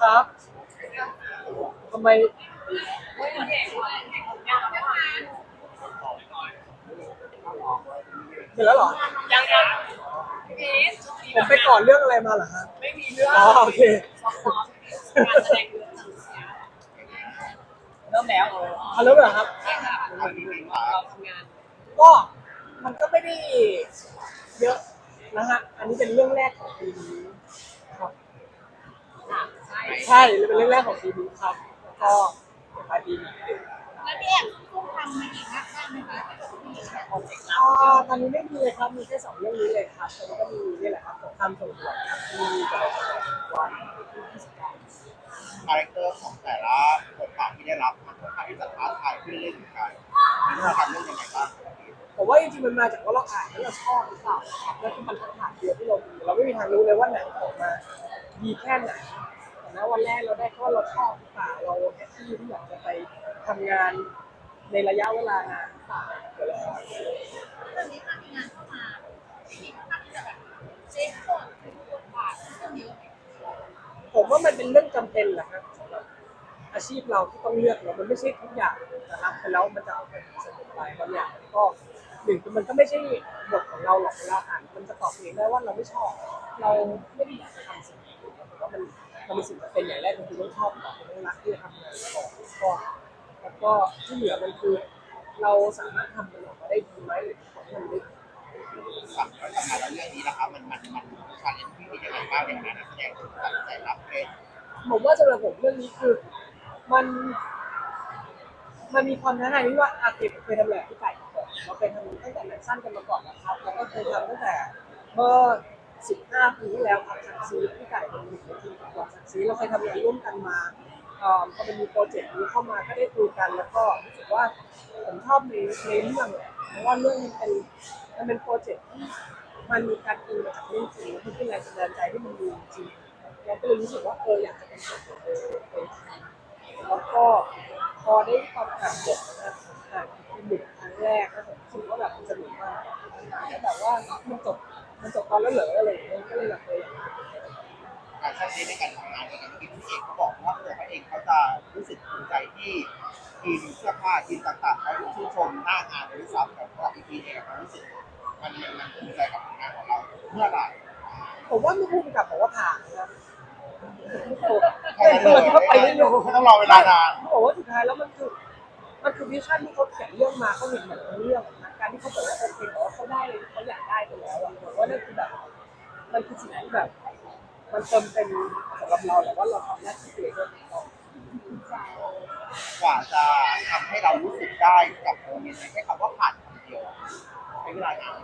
ครับทำไมเสร็จแล้วเหรอ ยังยังผมไปก่อนเรื่องอะไรมาเหรอฮะไม่มีเรื่องอ๋อโอเคการแสดงเริ่มแล้วเอาเริ่มเลยเหรอครับ ใช่ค่ะเราทำงานก็มันก็ไม่ได้เยอะนะฮะ อันนี้เป็นเรื่องแรกของปีนี้ครับ ใช่ใช่เป็นเรื่องแรกของปีนี้ครับแล้วก็ปลายปีนี้แล้วพี่แอบคุ้มทำมาอีกมากบ้างไหมคะที่แบบมีโปรเจกต์อ่าตอนนี้ไม่มีเลยครับมีแค่สองเรื่องนี้เลยครับตอนนี้ก็มีนี่แหละครับสงครามส่งด่วนครับมีกับวันที่สิบเก้าคาแรคเตอร์ของแต่ละบทบาทที่ได้รับมันค่อนข้างที่จะท้าทายขึ้นเรื่อยๆเหมือนกันมีวิธีการเล่นยังไงบ้างผมว่าจริงๆมันมาจากว่าเราอ่านแล้วเราชอบหรือเปล่าครับแล้วคือมันทักษะเดียวที่เรามีเราไม่มีทางรู้เลยว่าหนังออกมาดีแค่ไหน แต่ณวันแรกเราได้แค่ว่าเราชอบหรือเปล่าเราแฮปปี้ที่อยากจะไปทำงานในระยะเวลานานหรือเปล่าเดี๋ยวเราเรื่องนี้ถ้ามีงานเข้ามามีค่อนข้างที่จะแบบเช็คบทบทบาทเรื่องเยอะผมว่ามันเป็นเรื่องจำเป็นแหละครับสำหรับอาชีพเราที่ต้องเลือกเรามันไม่ใช่ทุกอย่างนะครับแต่แล้วมันจะเอาไปสมุนไพรบางอย่างก็หนึ่งคือมันก็ไม่ใช่บทของเราหรอกเวลาอ่านมันจะตอบเองได้ว่าเราไม่ชอบ เราไม่ได้อยากจะทำสิ่งนี้ผมว่ามัน มันเป็นสิ่งเป็นอย่างแรกก็คือต้องชอบก่อนต้องรักที่จะทำงานก่อนก็แล้วก็ที่เหลือมันคือ เราสามารถทำมันออกมาได้ดีไหมหรือทำมันได้สั่งแล้วทำงานแล้วเรื่องนี้นะครับมันมันมันชาเลนจ์ที่เป็นยังไงบ้างในฐานนักแสดงตัดสินใจรับเล่นผมว่าสำหรับผมเรื่องนี้คือ มัน มันมีความท้าทายที่ว่าอาเกผมเคยทำแบบพี่ไก่มาก่อนเราเคยทำตั้งแต่หนังสั้นกันมาก่อนนะครับ แล้วก็เคยทำตั้งแต่เมื่อ15ปีที่แล้วครับสักซีพี่ไก่เป็นหนึ่งในทีม ซีเราเคยทำงานร่วมกันมาเอ่อพอมันมีโปรเจกต์นี้เข้ามาก็ได้คุยกันแล้วก็รู้สึกว่าผมชอบในในเรื่องเพราะว่าเรื่องมันเป็นมันเป็นโปรเจกต์ที่มันมีการอิงมาจากเรื่องจริงแล้วมันเป็นแรงบันดาลใจที่มันมีจริงเราก็เลยรู้สึกว่าเอออยากจะเป็นส่วนหนึ่งแล้วก็พอได้ความอ่านบนะอ่านเป็นหนึ่งครั้งแรกแล้วผมรู้สึกว่าแบบมันสนุกมากแล้วแบบว่ามันจบมันจบตอนแล้วเหรออะไรอย่างเงี้ยก็เลยแบบเลย การใช้ในการทำงานอย่างที่พี่เอกเขาบอกว่าตัวเขาเองเขาจะรู้สึกภูมิใจที่ทีมเสื้อผ้าทีมต่างๆเขาชื่นชมหน้างานเลยด้วยซ้ำแต่สำหรับพี่เองเขารู้สึกมันมันมันภูมิใจกับผลงานของเราเมื่อไหร่ผมว่าไม่พูดกับบอกว่าผ่านนะแค่นั้นเลยก็ไปได้เร็วไม่ต้องรอเวลานาน เขาบอกว่าสุดท้ายแล้วมันคือ มันคือวิชั่นที่เขาเขียนเรื่องมาเขาเห็นเหมือนเรื่องนะการที่เขาบอกว่าโอเคเขาได้เลยเขาอยากได้ไปแล้วอะผมว่านั่นคือแบบ มันคือสิ่งที่แบบ มันเติมเต็มสำหรับเราแหละว่าเราทำหน้าที่ตัวเองด้ถูกต้องกว่าจะทำให้เรารู้สึกได้กับโมเมนต์นี้แค่คำว่าผ่านคำเดียวใช้เวลานาน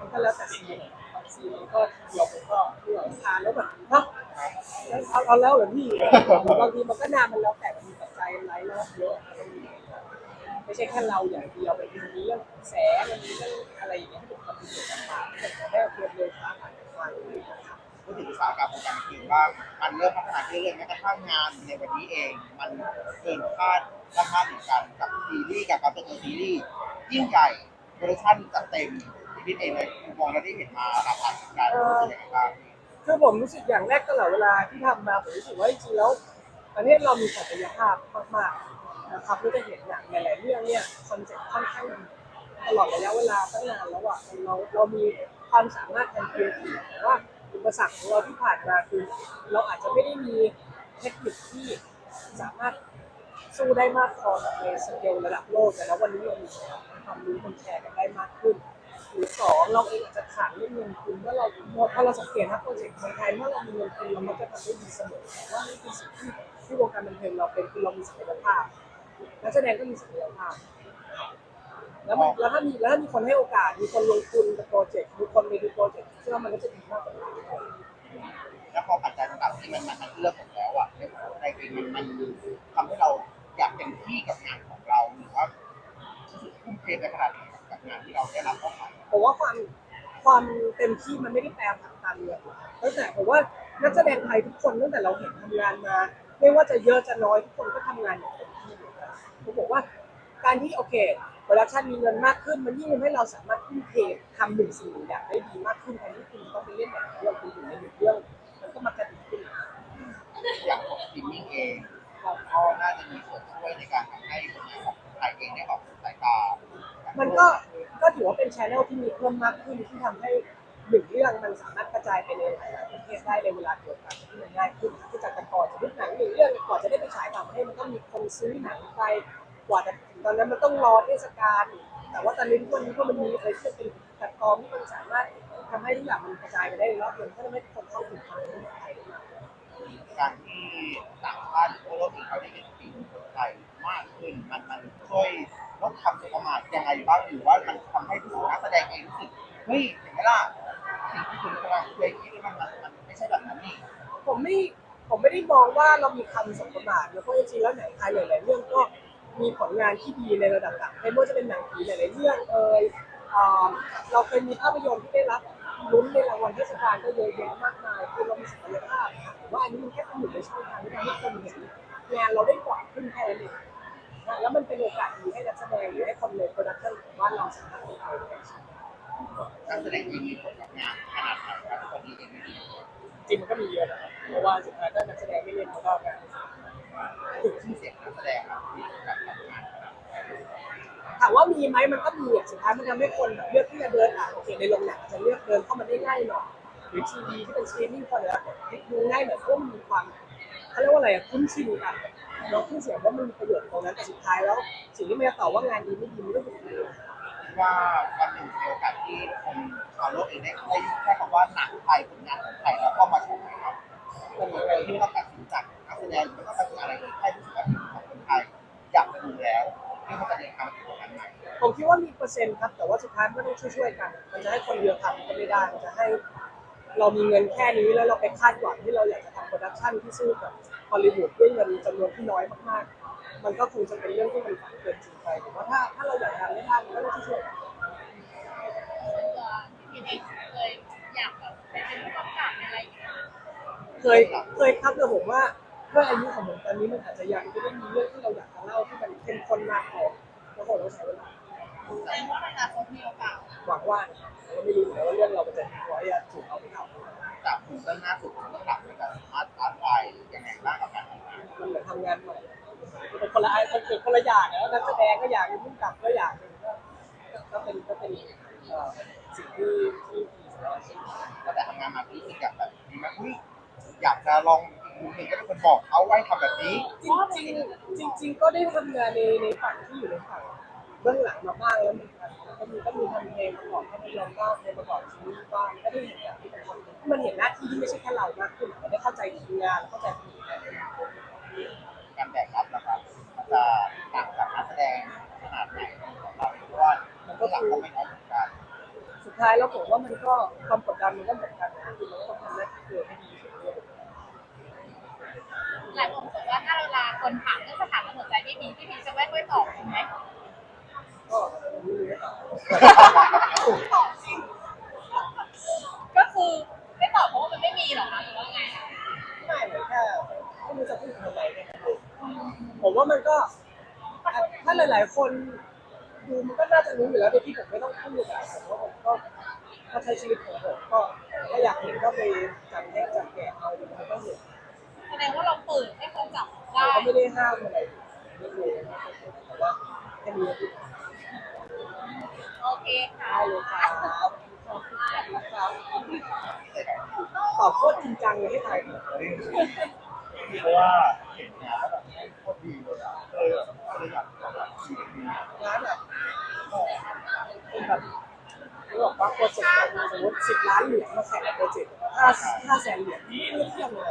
มันก็แล้วแต่ซีนบางซีนมันก็เราผมก็ที่เราทานแล้วแบบฮะเอาเอาแล้วเหรอพี่บางทีมันก็นานมันแล้วแต่มันมีปัจจัยหลายรอบเยอะไม่ใช่แค่เราอย่างเดียวมันมีเรื่องแสงมันมีเรื่องอะไรอย่างเงี้ยที่ถูกทำเป็นต่างๆที่จะได้เรียนรู้ช้าผ่านไปนะครับ พูดถึงอุตสาหกรรมวงการบันเทิงบ้างมันเริ่มพัฒนาขึ้นเรื่อยๆแม้กระทั่งงานในวันนี้เอง มันเกินคาดคาดเหมือนกันกับซีรีส์กับการเปิดตัวซีรีส์ยิ่งใหญ่โปรดักชั่นจัดเต็มชีวิตเองเลยมองแล้วได้เห็นมาหลากหลายเหมือนกันรู้สึกยังไงบ้างคือผมรู้สึกอย่างแรกตลอดเวลาที่ทำมาผมรู้สึกว่าจริงๆแล้วอันนี้เรามีศักยภาพมากๆนะครับเราจะเห็นอย่างหลายๆเรื่องเนี่ยคอนเซ็ปต์ค่อนข้างดีตลอดระยะเวลาตั้งนานแล้วอะเราเรามีความสามารถทางครีเอทีฟแต่ว่า อุปสรรคของเราที่ผ่านมาคือ เราอาจจะไม่ได้มีเทคนิคที่สามารถสู้ได้มากพอกับในสเกลระดับโลกแต่แล้ววันนี้เรามีความรู้คนแชร์กันได้มากขึ้น หรือสองเราเองอาจจะขาดเรื่องเงินทุนเมื่อเราพอเราสังเกตนะโปรเจกต์ในไทยเมื่อเรามีเงินทุนเรามักจะทำได้ดีเสมอว่านี่คือสิ่งที่ที่วงการบันเทิงเราเป็นคือเรามีศักยภาพนักแสดงก็มีศักยภาพ แล้วมันแล้วถ้ามีแล้วถ้ามีคนให้โอกาส มีคนลงทุนกับโปรเจกต์ มีคนไปดูโปรเจกต์เชื่อว่ามันก็จะดีมากกว่านี้แล้วพอปัจจัยต่างๆที่มันมันเลือกหมดแล้วอะในของใจเองมันมันทำให้เราอยากเต็มที่กับงานของเราหรือว่าทุ่มเทไปขนาดไหนกับงานที่เราได้รับมอบหมายผมว่าความความเต็มที่มันไม่ได้แปลผลักดันเลยตั้งแต่ผมว่านักแสดงไทยทุกคนตั้งแต่เราเห็นทำงานมา ไม่ว่าจะเยอะจะน้อยทุกคนก็ทำงานอย่างเต็มที่เหมือนกันผมบอกว่าการที่โอเค โปรดักชันมีเงินมากขึ้น มันยิ่งทำให้เราสามารถทุ่มเททำหนึ่งสิ่งหนึ่งอย่างได้ดีมากขึ้นแทนที่คุณต้องไปเล่นแบบเรื่องคุณอยู่ในหนึ่งเรื่องมันก็มากันดีขึ้นอยากเองก็น่าจะมีส่วนช่วยในการทำให้ผลงานของไทยเองได้ออกสู่สายตา มันก็ก็ถือว่าเป็นช anel ที่มีเพิ่มมากขึ้นที่ทำให้หนึ่งเรื่องมันสามารถกระจายไปในหลายๆประเทศได้ในเวลาเดียวกันที่มันง่ายขึ้นที่จากแต่ก่อนสมมติหนังหนึ่งเรื่องก่อนจะได้ไปฉายต่างประเทศมันต้องมีคนซื้อหนังไป กว่าจะถึงตอนนั้นมันต้องรอเทศกาลแต่ว่าตอนนี้ทุกวันนี้ก็มันมีอะไรที่เป็นแพลตฟอร์มที่มันสามารถทำให้ทุกอย่างมันกระจายไปได้ในรอบเดือนก็ทำให้คนเข้าถึงทางนี้ไทยการที่ต่างชาติทั่วโลกเองเขาได้เห็นฝีมือไทยมากขึ้นมันมันช่วยลดคำสบประมาทยังไงบ้างหรือว่ามันทำให้ผู้นักแสดงเองรู้สึกเฮ้ยเห็นไหมล่ะสิ่งที่คุณกำลังเคยคิดมันมันไม่ใช่แบบนั้นนี่ผมไม่ผมไม่ได้มองว่าเรามีคำสมประมาทแล้วก็จริงๆแล้วหนังไทยหลายๆเรื่องก็ มีผลงานที่ดีในระดับต่างประเทศไม่ว่าจะเป็นหนังผีหลายๆเรื่องเอ่ยอ่าเราเคยมีภาพยนตร์ที่ได้รับลุ้นในรางวัลเทศกาลก็เยอะแยะมากมายคือเรามีศักยภาพนะผมว่าอันนี้มันแค่เป็นหนึ่งในช่องทางที่ทำให้คนเห็นงานเราได้กว่าขึ้นแค่นั้นเองนะแล้วมันเป็นโอกาสดีให้นักแสดงหรือให้คนในโปรดักชั่นของบ้านเราสามารถไปทำได้นักแสดงเองมีผลกับงานขนาดไหนครับตอนนี้เองไม่ดีจริงมันก็มีเยอะนะเพราะว่าสุดท้ายถ้านักแสดงไม่เล่นมันก็งาน ชื่อเสียงนักแสดงครับมีการทำงานขนาดไหนถามว่ามีไหมมันก็มีอะสุดท้ายมันทำให้คนแบบเลือกที่จะเดินอะโอเคในโรงหนังจะเลือกเดินเข้ามาได้ง่ายหน่อยหรือทีวีที่เป็นสตรีมมิ่งคนละดูง่ายหน่อยเพราะมันมีความเขาเรียกว่าอะไรอะคุ้นชินกันเราคุ้นเสียงว่ามันมีประโยชน์ตรงนั้นแต่สุดท้ายแล้ว สิ่งที่มันจะตอบว่างานดีไม่ดีมันก็คือว่าวันหนึ่งมีโอกาสที่คนชาวโลกเองได้ได้แค่คำว่าหนังไทยผลงานของไทยแล้วก็มาชมนะครับมันมีอะไรที่ต้องตัดสินจากนักแส ดงหรือว่าตัดสินอะไรที่ให้รู้สึกาของคนไทยอยากดูแล้วที่เขาจะเดินทางไปทำงานใหมผมคิดว่ามีเปอร์เซ็นต์ครับ แต่ว่าสุดท้ายก็ต้องช่วยๆกัน มันจะให้คนเดียวทำก็ไม่ได้มันจะให้เรามีเงินแค่นี้แล้วเราไปคาดหวังที่เราอยากจะทำโปรดักชันที่สู้กับฮอลลีวูดด้วยเงินจำนวนที่น้อยมากๆ มันก็คงจะเป็นเรื่องที่มันฝันเกินจริงไปแต่ว่าถ้าถ้าเราอยากทำไม่ทำก็ต้องช่วยๆกันตัวยเคยเคยครับแต่ผมว่า ด้วยอายุของผมตอนนี้มันอาจจะยังไม่ได้มีเรื่องที่เราอยากจะเล่าที่มันเข้มข้นมากพอแล้วคงต้องใช้เวลาแสดงว่าอนาคตมีโอกาสหวังว่าเราไม่รู้เหมือนกันว่าเรื่องเรามันจะร้อยอะถูกเอาไปทำจากคุณเรื่องหน้าสุดคุณก็กลับมาจาการ์ตอาร์ตไลน์ยังไงบ้างกับการทำงานมันเหมือนทำงานใหม่เป็นคนละไอันมันเป็นคนละอย่างแล้วนักแสดงก็อย่างนึงผู้กำกับก็อย่างนึงก็ก็เป็นก็เป็นสิ่งที่ที่ดีสำหรับอาแต่ทำงานมารู้สึกอยากแบบดีมอุ้ยอยากจะลอง คุณเองก็เป็นคนบอกเขาไว้ทำแบบนี้จริงจริงๆจริง ๆ ก็ได้ทำงานในในฝั่งที่อยู่ในฝั่งเบื้องหลังมาบ้างแล้วเหมือนกันก็มีก็มีทำเพลงประกอบภาพยนตร์บ้างเพลงประกอบซีรีส์บ้างก็ได้เห็นแบบที่เป็นคนที่มันเห็นหน้าที่ที่ไม่ใช่แค่เรามากขึ้นมันได้เข้าใจทีมงานเข้าใจคนอื่นการแบกรับนะครับมันจะต่างจากนักแสดงขนาดไหนของเราเพราะว่ามันก็หลังก็ไม่น้อยเหมือนกันสุดท้ายแล้วผมว่ามันก็ความกดดันมันก็เหมือนกันนะคือมันก็ต้องทำหน้าที่ตัวเองให้ดีที่สุดด้วย หลายคนบอกว่าถ้าเราลาคนถามเรื่องสถานะหัวใจไม่มีพี่พีจะไม่ค่อยตอบถูกไหมก็ไม่รู้จะตอบตอบจริงก็คือไม่ตอบเพราะว่ามันไม่มีหรอกคะหรือว่าไงอะไม่เหมือนแค่ไม่รู้จะพูดทำไมเนี่ยผมว่ามันก็ถ้าหลาย ๆ คนดูมันก็น่าจะรู้อยู่แล้วโดยที่ผมไม่ต้องพูดอะผมว่าผมก็ก็ใช้ชีวิตของผมก็ถ้าอยากเห็นก็ไปจำแนกจำแกะ ดงว่าเราเปิดให้คนจับได้ก็ไม่ได้ห้ามอะไรไม่รู้แต่ว่าแค่นี้โอเคค่ะได้เลยครับขอบคุณครับตอบโคตรจริงจังเลยให้ไทยเพราะว่าเห็นงานแล้วแบบโคตรดีเลยอะเออก็เลยอยากจะแบบดีดีร้านแบบเป็นแบบเขาบอกว่าโปรเจกต์สมมติสิบล้านเหรียญมาแข่งโปรเจกต์ห้าห้าแสนเหรียญนี่ไม่เทียบเลย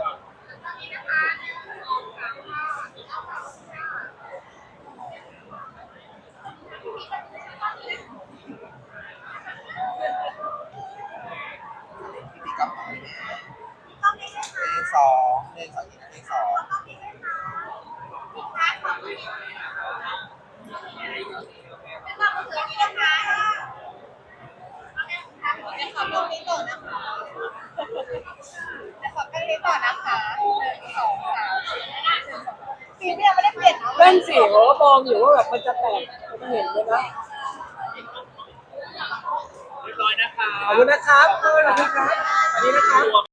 พิธีกรรมของพี่เอสองเอสองเอสอง แล้วก็มาถึงนี้นะคะ เดี๋ยวขอตรงนี้ต่อนะคะเดี๋ยวขอตรงนี้ต่อนะคะหนึ่งสองสามสีเนี่ยไม่ได้เปลี่ยนเล่นสิผมก็มองอยู่ว่าแบบมันจะแตกมันจะเห็นเลยนะเรียบร้อยนะคะขอบคุณนะครับขอบคุณนะครับสวัสดีนะครับ